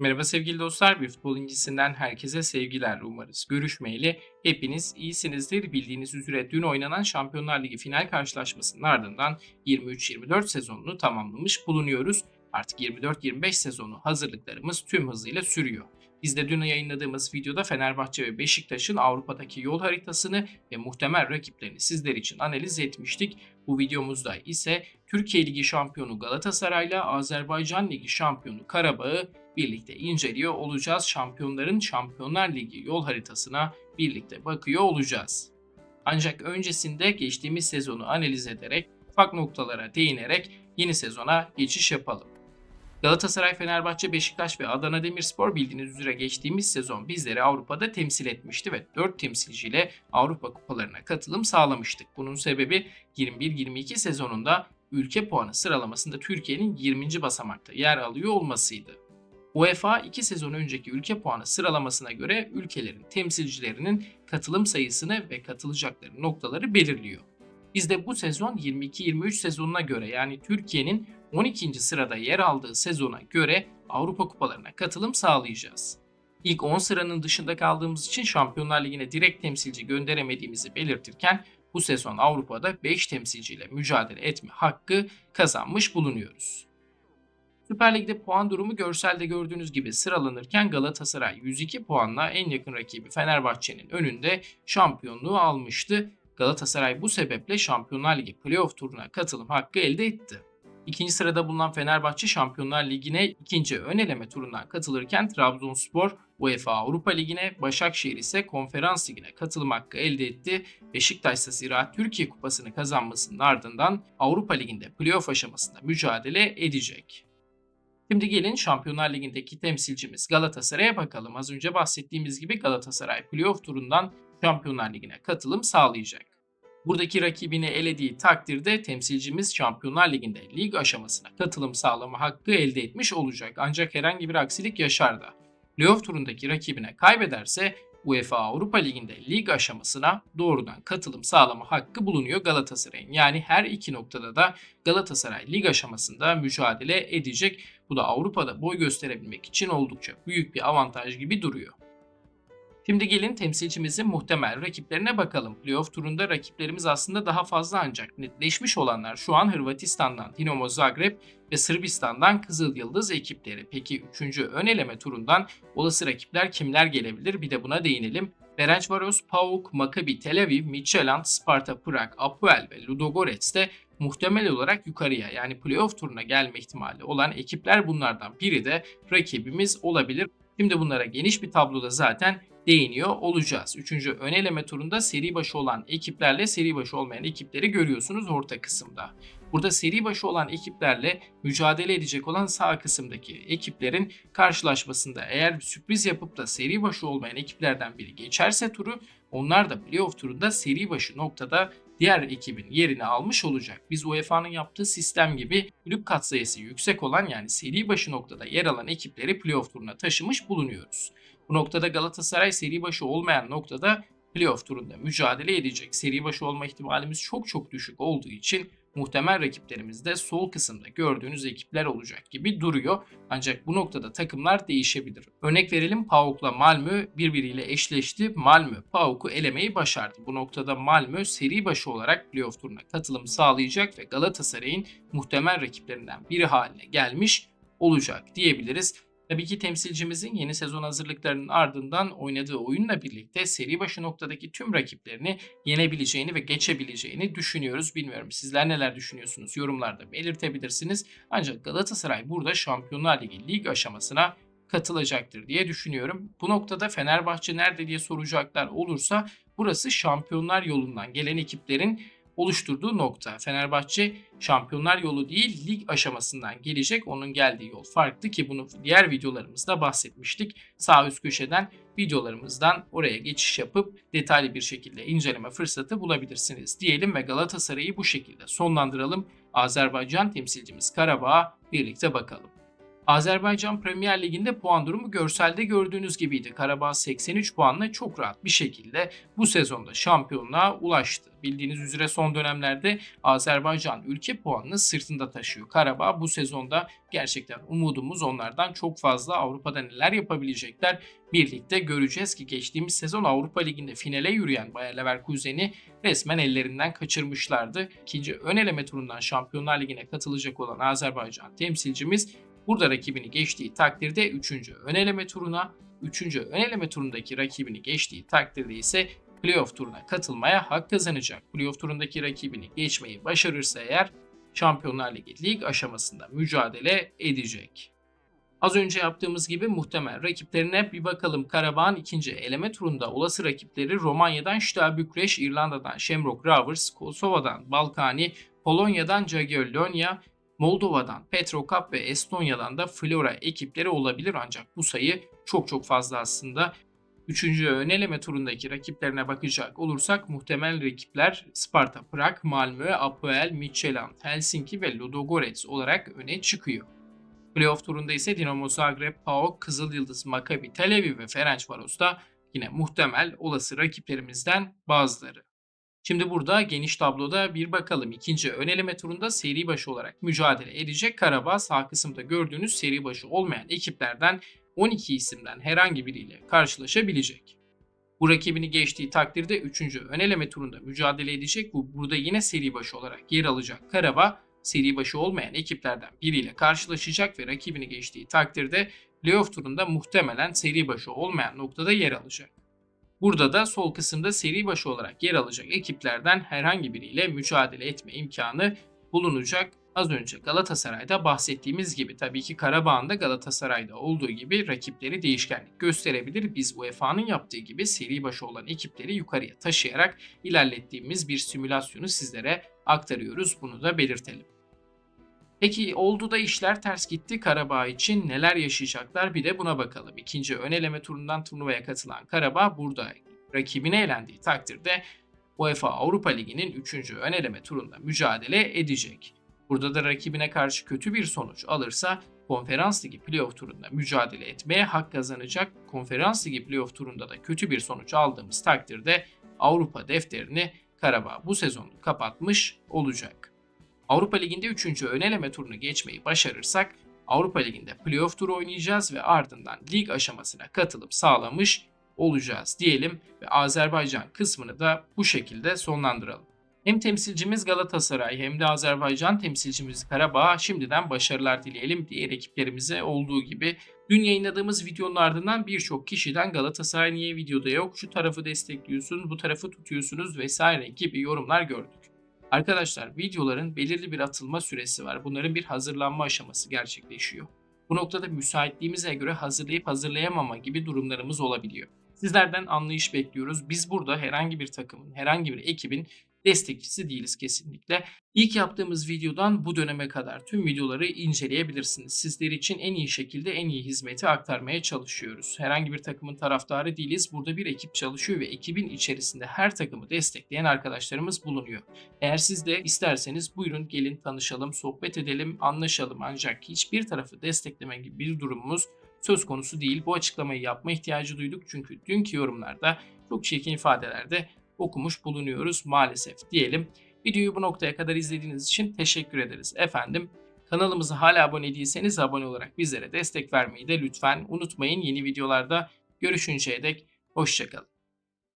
Merhaba sevgili dostlar, bir futbol incisinden herkese sevgiler umarız. Görüşmeyeli hepiniz iyisinizdir. Bildiğiniz üzere dün oynanan Şampiyonlar Ligi final karşılaşmasının ardından 23-24 sezonunu tamamlamış bulunuyoruz. Artık 24-25 sezonu hazırlıklarımız tüm hızıyla sürüyor. Biz de dün yayınladığımız videoda Fenerbahçe ve Beşiktaş'ın Avrupa'daki yol haritasını ve muhtemel rakiplerini sizler için analiz etmiştik. Bu videomuzda ise Türkiye Ligi şampiyonu Galatasaray'la Azerbaycan Ligi şampiyonu Karabağ'ı birlikte inceliyor olacağız. Şampiyonların Şampiyonlar Ligi yol haritasına birlikte bakıyor olacağız. Ancak öncesinde geçtiğimiz sezonu analiz ederek, ufak noktalara değinerek yeni sezona geçiş yapalım. Galatasaray, Fenerbahçe, Beşiktaş ve Adana Demirspor bildiğiniz üzere geçtiğimiz sezon bizleri Avrupa'da temsil etmişti ve 4 temsilciyle Avrupa kupalarına katılım sağlamıştık. Bunun sebebi 21-22 sezonunda ülke puanı sıralamasında Türkiye'nin 20. basamakta yer alıyor olmasıydı. UEFA 2 sezon önceki ülke puanı sıralamasına göre ülkelerin temsilcilerinin katılım sayısını ve katılacakları noktaları belirliyor. Biz de bu sezon 22-23 sezonuna göre yani Türkiye'nin 12. sırada yer aldığı sezona göre Avrupa kupalarına katılım sağlayacağız. İlk 10 sıranın dışında kaldığımız için Şampiyonlar Ligi'ne direkt temsilci gönderemediğimizi belirtirken bu sezon Avrupa'da 5 temsilciyle mücadele etme hakkı kazanmış bulunuyoruz. Süper Lig'de puan durumu görselde gördüğünüz gibi sıralanırken Galatasaray 102 puanla en yakın rakibi Fenerbahçe'nin önünde şampiyonluğu almıştı. Galatasaray bu sebeple Şampiyonlar Ligi playoff turuna katılım hakkı elde etti. İkinci sırada bulunan Fenerbahçe Şampiyonlar Ligi'ne ikinci ön eleme turundan katılırken Trabzonspor UEFA Avrupa Ligi'ne, Başakşehir ise Konferans Ligi'ne katılım hakkı elde etti. Beşiktaş ise Ziraat Türkiye Kupası'nı kazanmasının ardından Avrupa Ligi'nde playoff aşamasında mücadele edecek. Şimdi gelin Şampiyonlar Ligi'ndeki temsilcimiz Galatasaray'a bakalım. Az önce bahsettiğimiz gibi Galatasaray playoff turundan Şampiyonlar Ligi'ne katılım sağlayacak. Buradaki rakibini elediği takdirde temsilcimiz Şampiyonlar Ligi'nde lig aşamasına katılım sağlama hakkı elde etmiş olacak. Ancak herhangi bir aksilik yaşar da playoff turundaki rakibine kaybederse UEFA Avrupa Ligi'nde lig aşamasına doğrudan katılım sağlama hakkı bulunuyor Galatasaray'ın. Yani her iki noktada da Galatasaray lig aşamasında mücadele edecek. Bu da Avrupa'da boy gösterebilmek için oldukça büyük bir avantaj gibi duruyor. Şimdi gelin temsilcimizin muhtemel rakiplerine bakalım. Playoff turunda rakiplerimiz aslında daha fazla ancak netleşmiş olanlar şu an Hırvatistan'dan Dinamo Zagreb ve Sırbistan'dan Kızıl Yıldız ekipleri. Peki 3. ön eleme turundan olası rakipler kimler gelebilir? Bir de buna değinelim. Ferencvaros, PAOK, Maccabi Tel Aviv, Midtjylland, Sparta Prag, Apoel ve Ludogorets de muhtemel olarak yukarıya yani playoff turuna gelme ihtimali olan ekipler bunlardan biri de rakibimiz olabilir. Şimdi bunlara geniş bir tabloda zaten değiniyor olacağız. Üçüncü ön eleme turunda seri başı olan ekiplerle seri başı olmayan ekipleri görüyorsunuz orta kısımda. Burada seri başı olan ekiplerle mücadele edecek olan sağ kısımdaki ekiplerin karşılaşmasında eğer sürpriz yapıp da seri başı olmayan ekiplerden biri geçerse turu onlar da playoff turunda seri başı noktada diğer ekibin yerini almış olacak. Biz UEFA'nın yaptığı sistem gibi kulüp katsayısı yüksek olan yani seri başı noktada yer alan ekipleri playoff turuna taşımış bulunuyoruz. Bu noktada Galatasaray seri başı olmayan noktada playoff turunda mücadele edecek. Seri başı olma ihtimalimiz çok çok düşük olduğu için muhtemel rakiplerimiz de sol kısımda gördüğünüz ekipler olacak gibi duruyor. Ancak bu noktada takımlar değişebilir. Örnek verelim PAOK'la Malmö birbiriyle eşleşti. Malmö PAOK'u elemeyi başardı. Bu noktada Malmö seri başı olarak playoff turuna katılım sağlayacak ve Galatasaray'ın muhtemel rakiplerinden biri haline gelmiş olacak diyebiliriz. Tabii ki temsilcimizin yeni sezon hazırlıklarının ardından oynadığı oyunla birlikte seri başı noktadaki tüm rakiplerini yenebileceğini ve geçebileceğini düşünüyoruz. Bilmiyorum sizler neler düşünüyorsunuz yorumlarda belirtebilirsiniz. Ancak Galatasaray burada Şampiyonlar Ligi lig aşamasına katılacaktır diye düşünüyorum. Bu noktada Fenerbahçe nerede diye soracaklar olursa burası Şampiyonlar yolundan gelen ekiplerin oluşturduğu nokta. Fenerbahçe şampiyonlar yolu değil lig aşamasından gelecek. Onun geldiği yol farklı ki bunu diğer videolarımızda bahsetmiştik. Sağ üst köşeden videolarımızdan oraya geçiş yapıp detaylı bir şekilde inceleme fırsatı bulabilirsiniz diyelim ve Galatasaray'ı bu şekilde sonlandıralım. Azerbaycan temsilcimiz Karabağ'a birlikte bakalım. Azerbaycan Premier Ligi'nde puan durumu görselde gördüğünüz gibiydi. Karabağ 83 puanla çok rahat bir şekilde bu sezonda şampiyonluğa ulaştı. Bildiğiniz üzere son dönemlerde Azerbaycan ülke puanını sırtında taşıyor. Karabağ bu sezonda gerçekten umudumuz onlardan çok fazla Avrupa'da neler yapabilecekler birlikte göreceğiz ki geçtiğimiz sezon Avrupa Ligi'nde finale yürüyen Bayer Leverkusen'i resmen ellerinden kaçırmışlardı. İkinci ön eleme turundan Şampiyonlar Ligi'ne katılacak olan Azerbaycan temsilcimiz Burada rakibini geçtiği takdirde 3. ön eleme turuna, 3. ön eleme turundaki rakibini geçtiği takdirde ise playoff turuna katılmaya hak kazanacak. Playoff turundaki rakibini geçmeyi başarırsa eğer Şampiyonlar Ligi lig aşamasında mücadele edecek. Az önce yaptığımız gibi muhtemel rakiplerine bir bakalım. Karabağ'ın ikinci eleme turunda olası rakipleri Romanya'dan Steaua Bükreş, İrlanda'dan Shamrock Rovers, Kosova'dan Balkani, Polonya'dan Jagiellonia, Moldova'dan Petrokap ve Estonya'dan da Flora ekipleri olabilir ancak bu sayı çok çok fazla aslında. Üçüncü ön eleme turundaki rakiplerine bakacak olursak muhtemel rakipler Sparta Prag, Malmö, Apoel, Midtjylland, Helsinki ve Ludogorets olarak öne çıkıyor. Playoff turunda ise Dinamo Zagreb, PAOK, Kızıl Yıldız, Maccabi Tel Aviv ve Ferencvaros da yine muhtemel olası rakiplerimizden bazıları. Şimdi burada geniş tabloda bir bakalım. İkinci ön eleme turunda seri başı olarak mücadele edecek Karabağ sağ kısımda gördüğünüz seri başı olmayan ekiplerden 12 isimden herhangi biriyle karşılaşabilecek. Bu rakibini geçtiği takdirde 3. ön eleme turunda mücadele edecek. Bu burada yine seri başı olarak yer alacak Karabağ seri başı olmayan ekiplerden biriyle karşılaşacak ve rakibini geçtiği takdirde playoff turunda muhtemelen seri başı olmayan noktada yer alacak. Burada da sol kısımda seri başı olarak yer alacak ekiplerden herhangi biriyle mücadele etme imkanı bulunacak. Az önce Galatasaray'da bahsettiğimiz gibi tabii ki Karabağ'ın da Galatasaray'da olduğu gibi rakipleri değişkenlik gösterebilir. Biz UEFA'nın yaptığı gibi seri başı olan ekipleri yukarıya taşıyarak ilerlettiğimiz bir simülasyonu sizlere aktarıyoruz. Bunu da belirtelim. Peki oldu da işler ters gitti Karabağ için neler yaşayacaklar bir de buna bakalım. İkinci ön eleme turundan turnuvaya katılan Karabağ burada rakibine elendiği takdirde UEFA Avrupa Ligi'nin 3. ön eleme turunda mücadele edecek. Burada da rakibine karşı kötü bir sonuç alırsa Konferans Ligi playoff turunda mücadele etmeye hak kazanacak. Konferans Ligi playoff turunda da kötü bir sonuç aldığımız takdirde Avrupa defterini Karabağ bu sezonu kapatmış olacak. Avrupa Ligi'nde 3. ön eleme turunu geçmeyi başarırsak Avrupa Ligi'nde playoff turu oynayacağız ve ardından lig aşamasına katılıp sağlamış olacağız diyelim ve Azerbaycan kısmını da bu şekilde sonlandıralım. Hem temsilcimiz Galatasaray hem de Azerbaycan temsilcimiz Karabağ şimdiden başarılar dileyelim diğer ekiplerimize olduğu gibi. Dün yayınladığımız videonun ardından birçok kişiden Galatasaray niye videoda yok, şu tarafı destekliyorsun, bu tarafı tutuyorsunuz vesaire gibi yorumlar gördük. Arkadaşlar videoların belirli bir atılma süresi var. Bunların bir hazırlanma aşaması gerçekleşiyor. Bu noktada müsaitliğimize göre hazırlayıp hazırlayamama gibi durumlarımız olabiliyor. Sizlerden anlayış bekliyoruz. Biz burada herhangi bir takımın, herhangi bir ekibin destekçisi değiliz kesinlikle. İlk yaptığımız videodan bu döneme kadar tüm videoları inceleyebilirsiniz. Sizler için en iyi şekilde en iyi hizmeti aktarmaya çalışıyoruz. Herhangi bir takımın taraftarı değiliz. Burada bir ekip çalışıyor ve ekibin içerisinde her takımı destekleyen arkadaşlarımız bulunuyor. Eğer siz de isterseniz buyurun gelin tanışalım, sohbet edelim, anlaşalım. Ancak hiçbir tarafı destekleme gibi bir durumumuz söz konusu değil. Bu açıklamayı yapma ihtiyacı duyduk çünkü dünkü yorumlarda çok çirkin ifadelerde okumuş bulunuyoruz maalesef diyelim. Videoyu bu noktaya kadar izlediğiniz için teşekkür ederiz efendim. Kanalımıza hala abone değilseniz abone olarak bizlere destek vermeyi de lütfen unutmayın. Yeni videolarda görüşünceye dek hoşçakalın.